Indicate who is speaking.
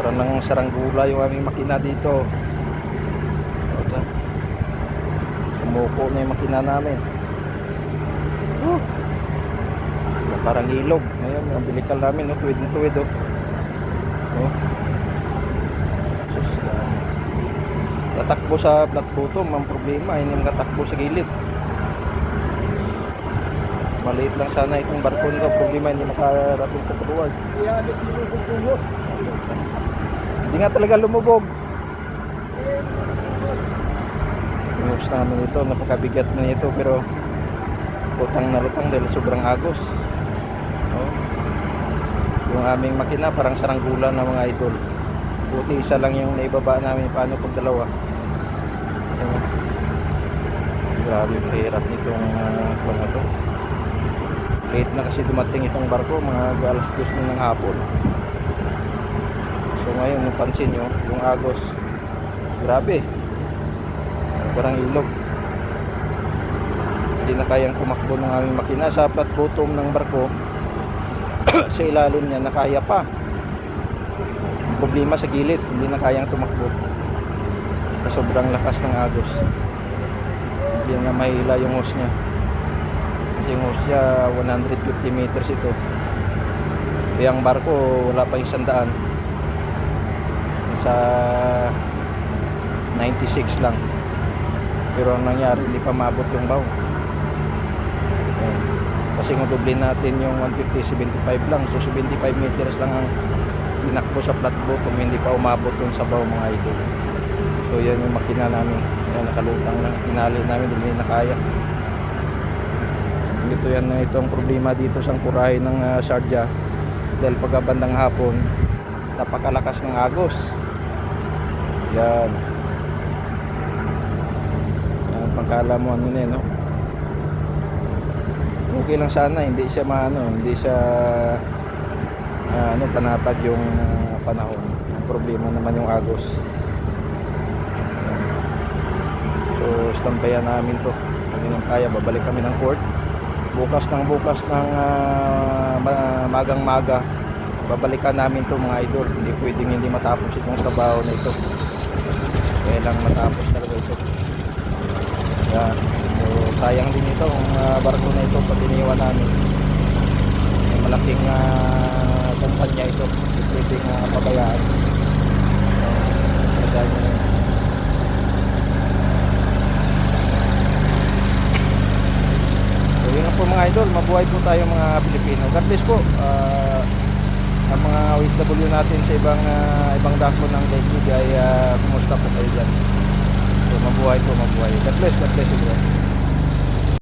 Speaker 1: Parang nang saranggula yung aming makina dito. Ito. Sumuko na yung makina namin. Oh. Parang ilog. Ngayon, ang bilikal namin, no? tuwid na tuwid. Oh. Oh. Tatakbo sa flat bottom, ang problema, hindi makatakbo sa gilid. Maliit lang sana itong barko nito, problema hindi makarating sa forward.
Speaker 2: Kaya alis mo bubungos.
Speaker 1: Hindi nga talaga lumubog. Inos namin ito, napakabigat na ito pero utang na lutang dahil sobrang agos. Oh. Yung aming makina parang saranggulan ng mga idol. Buti isa lang yung naibaba namin paano pag dalawa. Ayun. Grabe yung hirap nitong uh, na to. Late na kasi dumating itong barko, mga alas dos na ng hapon. Ngayon, yung pansin nyo, yung agos, grabe. Parang ilog. Hindi na kayang tumakbo ng aming makina sa flat bottom ng barko. sa ilalim niya, nakaya pa. Problema sa gilid, hindi na kayang tumakbo. Sa sobrang lakas ng agos. Hindi na mahila yung hose niya. Kasi yung hose niya, 150 meters ito. Kaya ang barko, wala pa isang daan sa 96 lang. Pero ang nangyari hindi pa maabot yung Ayan. kasi kung doble natin yung 150 75 lang. So 75 meters lang ang tinakbo sa flat bottom hindi pa umabot dun sa bow mga idol. So yan yung makina namin. Yan nakalutang lang pinali namin hindi na kaya. Ito yan na ito ang problema dito sa kurahe ng uh, Sharjah. Dahil pagkabandang hapon napakalakas ng agos yan. Yan ang pagkala mo ano na no? Okay lang sana, hindi siya maano, hindi siya ah, ano, panatag yung panahon. Ang problema naman yung agos. So, stambayan namin to. Kung nang kaya, babalik kami ng port. Bukas ng bukas ng ah, ma- magang maga, babalikan namin to mga idol. Hindi pwedeng hindi matapos itong trabaho na ito kailang matapos talaga ito. Yan. So sayang din ito ang uh, barko na ito pag iniwan namin. May malaking uh, kumpanya ito. Hindi pwedeng uh, pabayaan. Ganyan. So yun po mga idol. Mabuhay po tayo mga Pilipino. God bless po. Uh, ang mga OFW natin sa ibang uh, ibang dako ng daigdig ay uh, kumusta po kayo dyan? So mabuhay po mabuhay. God bless God bless you bro